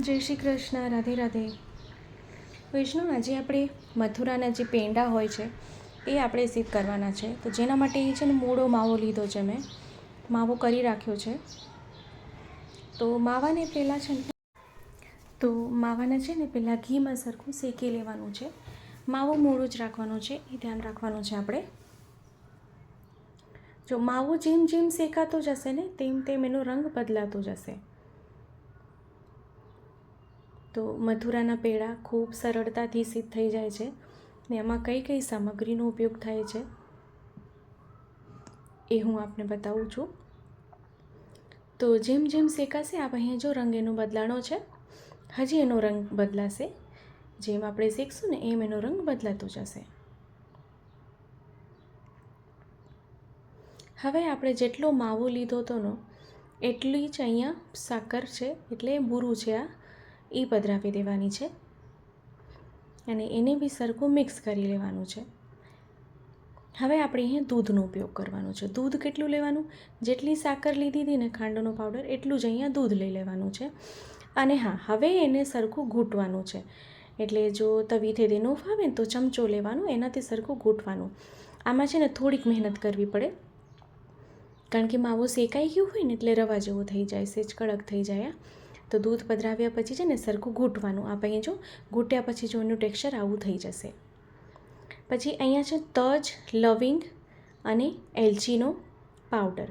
જય શ્રી કૃષ્ણ, રાધે રાધે. વૈષ્ણવ આજે આપણે મથુરાના જે પેંડા હોય છે, એ આપણે સિદ્ધ કરવાના છે. તો જેના માટે એ છે ને મોડો માવો લીધો છે મેં. માવો કરી રાખ્યો છે. તો માવાને પહેલાં છે ને, તો માવાને છે ને, પહેલાં ઘીમાં સરખું શેકી લેવાનું છે. માવો મોડો જ રાખવાનો છે, એ ધ્યાન રાખવાનું છે આપણે. જો માવો જેમ જેમ શેકાતો જશે ને, તેમ તેમ એનો રંગ બદલાતો જશે. તો મથુરાના પેડા ખૂબ સરળતાથી સિદ્ધ થઈ જાય છે ને એમાં કઈ કઈ સામગ્રીનો ઉપયોગ થાય છે એ હું આપને બતાવું છું. તો જેમ જેમ શેકાશે, આપ અહીંયા જો રંગ એનો બદલાણો છે. હજી એનો રંગ બદલાશે. જેમ આપણે શેકશું ને એમ એનો રંગ બદલાતો જશે. હવે આપણે જેટલો માવો લીધો હતો નો એટલી જ અહીંયા સાકર છે, એટલે બૂરું છે આ. એ પધરાવી દેવાની છે. અને એને બી સરખું મિક્સ કરી લેવાનું છે. હવે આપણે અહીંયા દૂધનો ઉપયોગ કરવાનો છે. દૂધ કેટલું લેવાનું? જેટલી સાકર લીધી હતી ને ખાંડનો પાવડર એટલું જ અહીંયા દૂધ લઈ લેવાનું છે. અને હા, હવે એને સરખું ઘૂંટવાનું છે. એટલે જો તવીથી ન ફાવે ને તો ચમચો લેવાનો, એનાથી સરખું ઘૂંટવાનું. આમાં છે ને થોડીક મહેનત કરવી પડે. કારણ કે માવો શેકાઈ ગયું હોય ને એટલે રવા જેવો થઈ જાય, સેજ કડક થઈ જાય તો દૂધ પધરાવ્યા પછી છે ને સરખું ઘૂંટવાનું. આપણે જો ઘૂંટ્યા પછી જો એનું ટેક્સચર આવું થઈ જશે. પછી અહીંયા છે તજ, લવિંગ અને એલચીનો પાવડર.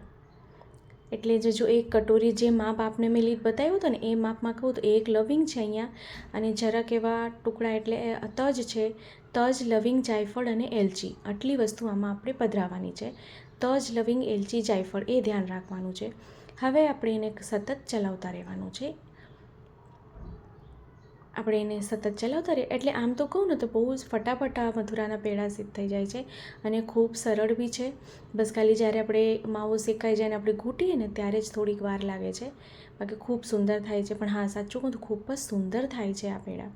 એટલે જે જો એક કટોરી જે માપ આપને મેં લીધ બતાવ્યું હતું ને, એ માપમાં કહું તો એક લવિંગ છે અહીંયા અને જરાક એવા ટુકડા એટલે તજ છે, તજ, લવિંગ, જાયફળ અને એલચી. આટલી વસ્તુ આમાં આપણે પધરાવવાની છે. તજ, લવિંગ, એલચી, જાયફળ એ ધ્યાન રાખવાનું છે. હવે આપણે એને સતત ચલાવતા રહેવાનું છે. આપણે એને સતત ચલાવતા રહીએ. એટલે આમ તો કહું ને તો બહુ જ ફટાફટ આ મથુરાના પેડા સિદ્ધ થઈ જાય છે અને ખૂબ સરળ બી છે. બસ ખાલી જ્યારે આપણે માવો શેકાઈ જાય ને આપણે ઘૂંટીએ ને ત્યારે જ થોડીક વાર લાગે છે. બાકી ખૂબ સુંદર થાય છે. પણ હા, સાચું કહું તો ખૂબ જ સુંદર થાય છે આ પેડા.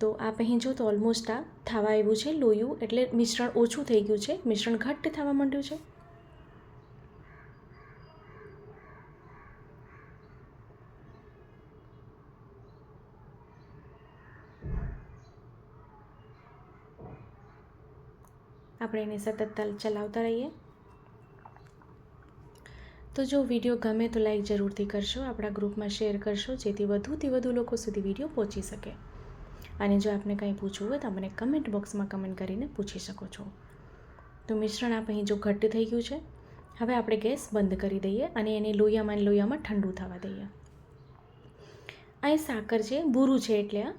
તો આ અહીં જો તો ઓલમોસ્ટ આ. થવા આવ્યું છે લોયું. એટલે મિશ્રણ ઓછું થઈ ગયું છે. મિશ્રણ ઘટ્ટ થવા માંડ્યું છે. આપણે એને સતત ચલાવતા રહીએ. તો જો વીડિયો ગમે તો લાઈક જરૂરથી કરશો, આપણા ગ્રુપમાં શેર કરશો, જેથી વધુથી વધુ લોકો સુધી વીડિયો પહોંચી શકે. અને જો આપને કંઈ પૂછવું હોય તો મને કમેન્ટ બોક્સમાં કમેન્ટ કરીને પૂછી શકો છો. તો મિશ્રણ આપ અહીં જો ઘટ્ટ થઈ ગયું છે, હવે આપણે ગેસ બંધ કરી દઈએ અને એને લોહીયામાં લોહીયામાં ઠંડુ થવા દઈએ. આ એ સાકર છે બૂરું છે એટલે આ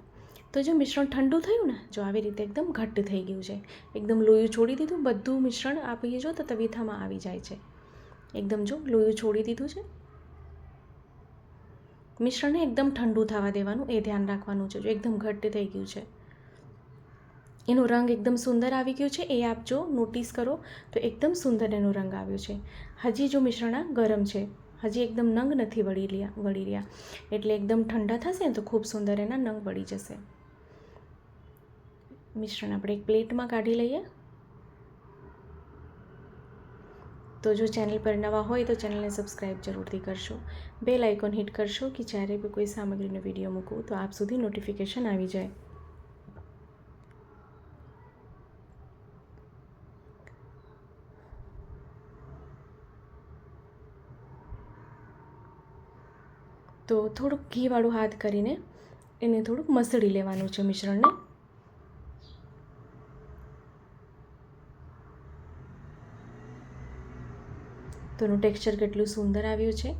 તો જો મિશ્રણ ઠંડુ થયું ને, જો આવી રીતે એકદમ ઘટ્ટ થઈ ગયું છે. એકદમ લોયું છોડી દીધું, બધું મિશ્રણ આપીએ જો તો તવીથામાં આવી જાય છે. એકદમ જો લોયું છોડી દીધું છે. મિશ્રણને એકદમ ઠંડુ થવા દેવાનું, એ ધ્યાન રાખવાનું છે. જો એકદમ ઘટ્ટ થઈ ગયું છે. એનો રંગ એકદમ સુંદર આવી ગયો છે. એ આપ જો નોટિસ કરો, તો એકદમ સુંદર એનો રંગ આવ્યો છે. હજી જો મિશ્રણ ગરમ છે. હજી એકદમ નંગ નથી વળી રહ્યા વળી રહ્યા એટલે એકદમ ઠંડા થશે ને તો ખૂબ સુંદર એના નંગ વળી જશે. મિશ્રણ આપણે એક પ્લેટમાં કાઢી લઈએ. તો જો ચેનલ પર નવા હોય તો ચેનલને સબસ્ક્રાઈબ જરૂરથી કરશો. બે લાઇકોન હિટ કરશો કે જ્યારે બી કોઈ સામગ્રીનો વીડિયો મૂકું તો આપ સુધી નોટિફિકેશન આવી જાય. તો થોડુંક ઘીવાળું હાથ કરીને એને થોડુંક મસળી લેવાનું છે મિશ્રણને. તો એનું ટેક્સચર કેટલું સુંદર આવ્યું છે.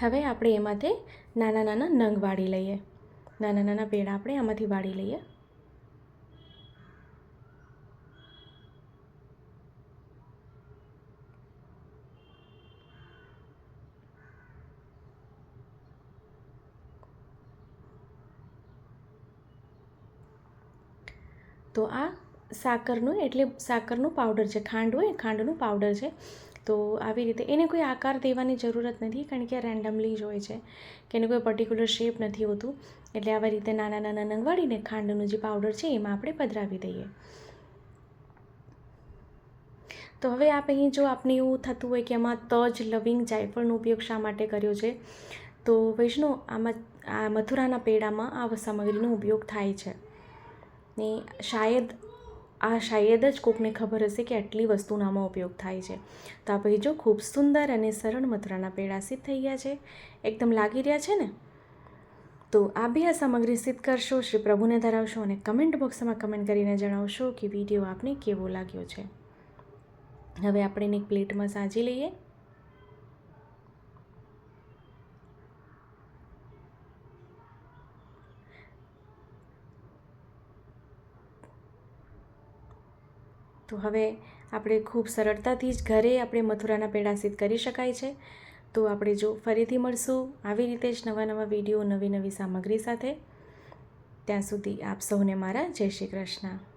હવે આપણે એમાંથી નાના નાના નંગ વાળી લઈએ. નાના નાના પેડા આપણે આમાંથી વાળી લઈએ. તો આ સાકરનું, એટલે સાકરનું પાવડર છે. ખાંડ હોય, ખાંડનું પાવડર છે. તો આવી રીતે એને કોઈ આકાર દેવાની જરૂરત નથી, કારણ કે રેન્ડમલી જ હોય છે. કે એને કોઈ પર્ટિક્યુલર શેપ નથી હોતું. એટલે આવી રીતે નાના નાના નંગવાડીને ખાંડનું જે પાવડર છે, એમાં આપણે પધરાવી દઈએ. તો હવે આપ જો આપને એવું થતું હોય કે એમાં તજ, લવિંગ, જાયફળનો ઉપયોગ શા માટે કર્યો છે? તો વૈષ્ણવ આમાં આ મથુરાના પેડામાં આ સામગ્રીનો ઉપયોગ થાય છે. ને શાયદ, આ શાયદ જ કોકને ખબર હશે કે આટલી વસ્તુનામાં ઉપયોગ થાય છે. તો આ જો ખૂબ સુંદર અને સરળ મથુરાના પેડા સિદ્ધ થઈ ગયા છે. એકદમ લાગી રહ્યા છે ને? તો આ બી આ સામગ્રી સિદ્ધ કરશો, શ્રી પ્રભુને ધરાવશો અને કમેન્ટ બોક્સમાં કમેન્ટ કરીને જણાવશો કે વીડિયો આપને કેવો લાગ્યો છે. હવે આપણે એને એક પ્લેટમાં સાજી લઈએ. તો હવે આપણે ખૂબ સરળતાથી જ ઘરે આપણે મથુરાના પેડા સિદ્ધ કરી શકાય છે. તો આપણે જો ફરીથી મળશું આવી રીતે જ નવા નવા વીડિયો, નવી નવી સામગ્રી સાથે. ત્યાં સુધી આપ સૌને મારા જય શ્રી કૃષ્ણ.